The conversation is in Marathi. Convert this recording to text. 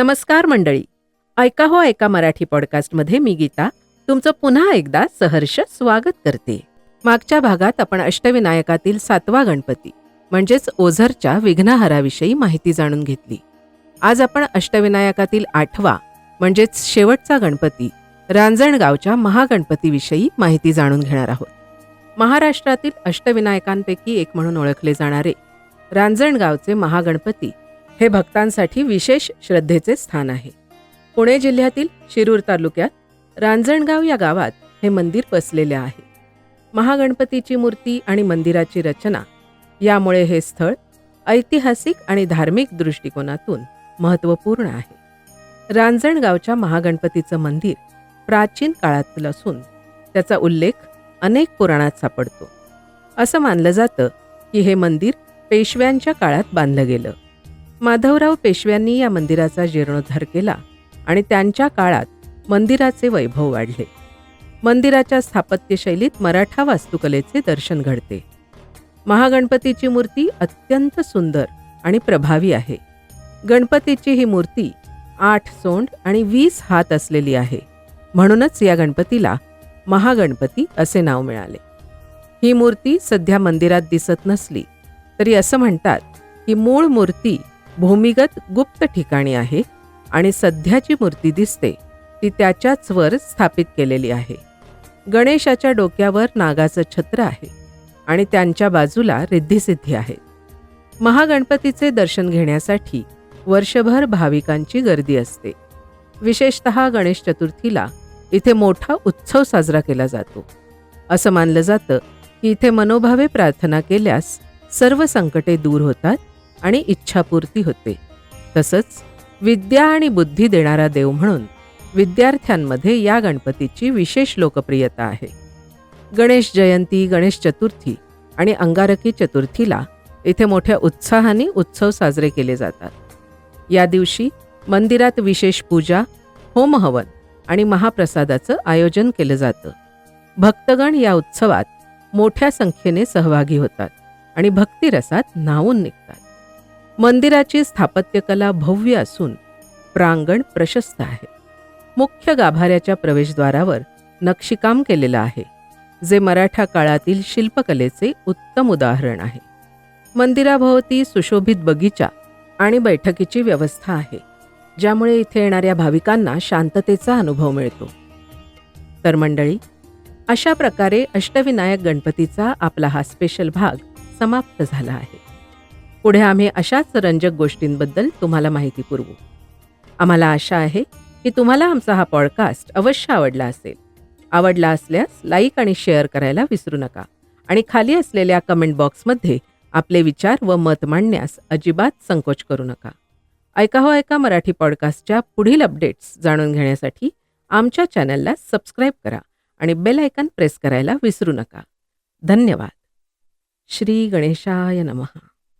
नमस्कार मंडळी. ऐका हो ऐका मराठी पॉडकास्टमध्ये मी गीता. तुमचं पुन्हा एकदा सहर्ष स्वागत करते. मागच्या भागात आपण अष्टविनायकातील सातवा गणपती म्हणजेच ओझरच्या विघ्नहाराविषयी माहिती जाणून घेतली. आज आपण अष्टविनायकातील आठवा म्हणजेच शेवटचा गणपती रांजणगावच्या महागणपतीविषयी माहिती जाणून घेणार आहोत. महाराष्ट्रातील अष्टविनायकांपैकी एक म्हणून ओळखले जाणारे रांजणगावचे महागणपती हे भक्तांसाठी विशेष श्रद्धेचे स्थान आहे. पुणे जिल्ह्यातील शिरूर तालुक्यात रांजणगाव या गावात हे मंदिर बसलेले आहे. महागणपतीची मूर्ती आणि मंदिराची रचना यामुळे हे स्थळ ऐतिहासिक आणि धार्मिक दृष्टिकोनातून महत्त्वपूर्ण आहे. रांजणगावच्या महागणपतीचं मंदिर प्राचीन काळातलं असून त्याचा उल्लेख अनेक पुराणात सापडतो. असं मानलं जातं की हे मंदिर पेशव्यांच्या काळात बांधलं गेलं. माधवराव पेशव्यांनी या मंदिराचा जीर्णोद्धार केला आणि त्यांच्या काळात मंदिराचे वैभव वाढले. मंदिराच्या स्थापत्यशैलीत मराठा वास्तुकलेचे दर्शन घडते. महागणपतीची मूर्ती अत्यंत सुंदर आणि प्रभावी आहे. गणपतीची ही मूर्ती आठ सोंड आणि वीस हात असलेली आहे. म्हणूनच या गणपतीला महागणपती असे नाव मिळाले. ही मूर्ती सध्या मंदिरात दिसत नसली तरी असं म्हणतात की मूळ मूर्ती भूमिगत गुप्त ठिकाणी आहे आणि सध्याची मूर्ती दिसते ती त्याच्याच वर स्थापित केलेली आहे. गणेशाच्या डोक्यावर नागाचं छत्र आहे आणि त्यांच्या बाजूला रिद्धिसिद्धी आहेत महागणपतीचे दर्शन घेण्यासाठी वर्षभर भाविकांची गर्दी असते. विशेषत गणेश चतुर्थीला इथे मोठा उत्सव साजरा केला जातो. असं मानलं जातं की इथे मनोभावे प्रार्थना केल्यास सर्व संकटे दूर होतात आणि इच्छापूर्ती होते. तसंच विद्या आणि बुद्धी देणारा देव म्हणून विद्यार्थ्यांमध्ये या गणपतीची विशेष लोकप्रियता आहे. गणेश जयंती गणेश चतुर्थी आणि अंगारकी चतुर्थीला इथे मोठ्या उत्साहाने उत्सव साजरे केले जातात. या दिवशी मंदिरात विशेष पूजा होमहवन आणि महाप्रसादाचं आयोजन केलं जातं. भक्तगण या उत्सवात मोठ्या संख्येने सहभागी होतात आणि भक्तिरसात न्हावून निघतात. मंदिराची स्थापत्यकला भव्य असून प्रांगण प्रशस्त आहे. मुख्य गाभाऱ्याच्या प्रवेशद्वारावर नक्षीकाम केलेलं आहे जे मराठा काळातील शिल्पकलेचे उत्तम उदाहरण आहे. मंदिराभोवती सुशोभित बगीचा आणि बैठकीची व्यवस्था आहे ज्यामुळे इथे येणाऱ्या भाविकांना शांततेचा अनुभव मिळतो. तर मंडळी अशा प्रकारे अष्टविनायक गणपतीचा आपला हा स्पेशल भाग समाप्त झाला आहे. पुढे आम्ही अशाच रंजक गोष्टींबद्दल तुम्हाला माहिती पुरवू. आम्हाला आशा आहे की तुम्हाला आमचा हा पॉडकास्ट अवश्य आवडला असेल. आवडला असल्यास लाईक आणि शेअर करायला विसरू नका आणि खाली असलेल्या कमेंट बॉक्समध्ये आपले विचार व मत मांडण्यास अजिबात संकोच करू नका. ऐका हो ऐका मराठी पॉडकास्टच्या पुढील अपडेट्स जाणून घेण्यासाठी आमच्या चॅनलला सबस्क्राईब करा आणि बेल आयकन प्रेस करायला विसरू नका. धन्यवाद. श्री गणेशाय नमः.